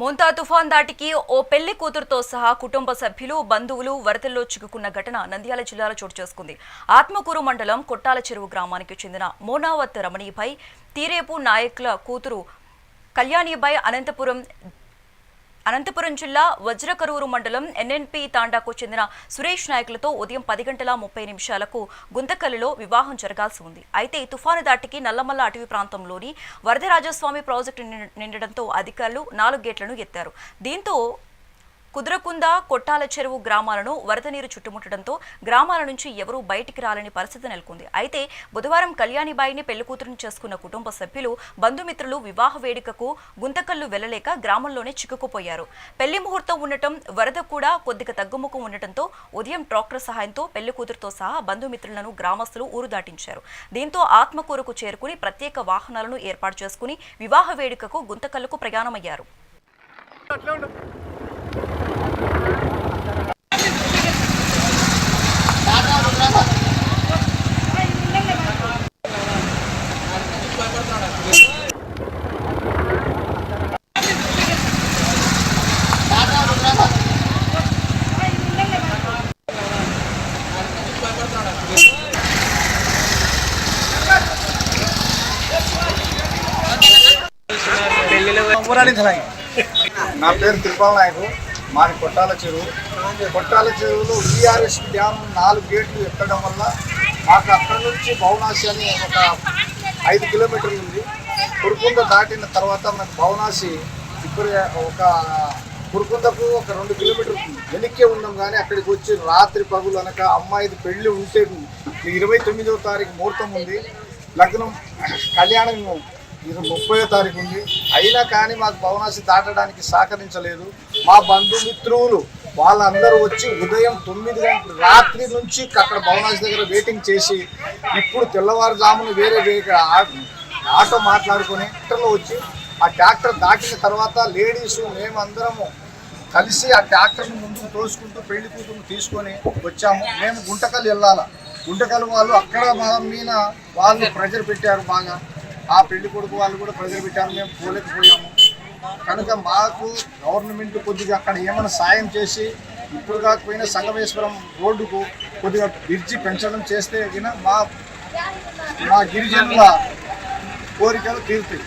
మోంతా తుఫాన్ దాటికి ఓ పెళ్ళి కూతురుతో సహా కుటుంబ సభ్యులు బంధువులు వరదల్లో చిక్కుకున్న ఘటన నంద్యాల జిల్లాలో చోటు చేసుకుంది. ఆత్మకూరు మండలం కొట్టాల చెరువు గ్రామానికి చెందిన మోనావత్ రమణిపై తీరేపు నాయకుల కూతురు కళ్యాణిపై అనంతపురం అనంతపురం జిల్లా వజ్రకరూరు మండలం ఎన్ఎన్పి తాండాకు చెందిన సురేష్ నాయకులతో ఉదయం పది గంటల ముప్పై నిమిషాలకు గుంతకల్లులో వివాహం జరగాల్సి ఉంది. అయితే తుఫాను దాటికి నల్లమల్ల అటవీ ప్రాంతంలోని వరదరాజస్వామి ప్రాజెక్టు నిండడంతో అధికారులు నాలుగు గేట్లను ఎత్తారు. దీంతో కుదురకుంద కొట్టాల చెరువు గ్రామాలను వరద నీరు చుట్టుముట్టడంతో గ్రామాల నుంచి ఎవరూ బయటికి రాలని పరిస్థితి నెలకొంది. అయితే బుధవారం కళ్యాణిబాయిని పెళ్ళికూతురుని చేసుకున్న కుటుంబ సభ్యులు బంధుమిత్రులు వివాహ వేడుకకు గుంతకల్లు వెళ్ళలేక గ్రామంలోనే చిక్కుకుపోయారు. పెళ్ళి ముహూర్తం ఉండటం వరద కూడా కొద్దిగా తగ్గుముఖం ఉండటంతో ఉదయం ట్రాక్టర్ సహాయంతో పెళ్ళి కూతురుతో సహా బంధుమిత్రులను గ్రామస్తులు ఊరు దాటించారు. దీంతో ఆత్మకూరుకు చేరుకుని ప్రత్యేక వాహనాలను ఏర్పాటు చేసుకుని వివాహ వేడుకకు గుంతకల్లుకు ప్రయాణమయ్యారు. నా పేరు తిరుపతి నాయుడు మాది కొట్టాల చెరువు. కొట్టాల చెరువులో విఆర్ఎస్ డ్యామ్ నాలుగు గేట్లు ఎత్తడం వల్ల మాకు అక్కడ నుంచి భవనాశి అని ఒక ఐదు కిలోమీటర్లు ఉంది. కురుకుంద దాటిన తర్వాత మనకు భవనాసి ఇప్పుడు ఒక కురుకుందకు ఒక రెండు కిలోమీటర్లు వెనక్కే ఉన్నాం కానీ అక్కడికి వచ్చి రాత్రి పగులు అనక అమ్మాయిది పెళ్ళి ఉంటే ఇరవై తొమ్మిదవ తారీఖు ముహూర్తం ఉంది. లగ్నం కళ్యాణం ఇది ముప్పై తారీఖు ఉంది. అయినా కానీ మాకు భవనాసి దాటడానికి సహకరించలేదు. మా బంధుమిత్రులు వాళ్ళందరూ వచ్చి ఉదయం తొమ్మిది గంటల రాత్రి నుంచి అక్కడ భవనాసి దగ్గర వెయిటింగ్ చేసి ఇప్పుడు తెల్లవారుజామున వేరే వేరే ఆటో మాట్లాడుకొని ట్రాక్టర్లో వచ్చి ఆ ట్రాక్టర్ దాటిన తర్వాత లేడీస్ మేమందరము కలిసి ఆ ట్రాక్టర్ని ముందుకు తోసుకుంటూ పెళ్ళి కూతురు తీసుకొని వచ్చాము. మేము గుంటకల్ వెళ్ళాల? గుంటకల్ వాళ్ళు అక్కడ మా మీద వాళ్ళు ప్రెజర్ పెట్టారు బాగా. ఆ పెళ్ళి కొడుకు వాళ్ళు కూడా ప్రెజర్ పెట్టారు. మేము పోలేకపోయాము. కనుక మాకు గవర్నమెంట్ కొద్దిగా అక్కడ ఏమైనా సాయం చేసి ఇప్పుడు కాకపోయినా సంగమేశ్వరం రోడ్డుకు కొద్దిగా బ్రిడ్జి పెంచడం చేస్తే మా మా గిరిజనుల కోరికలు తీరుతాయి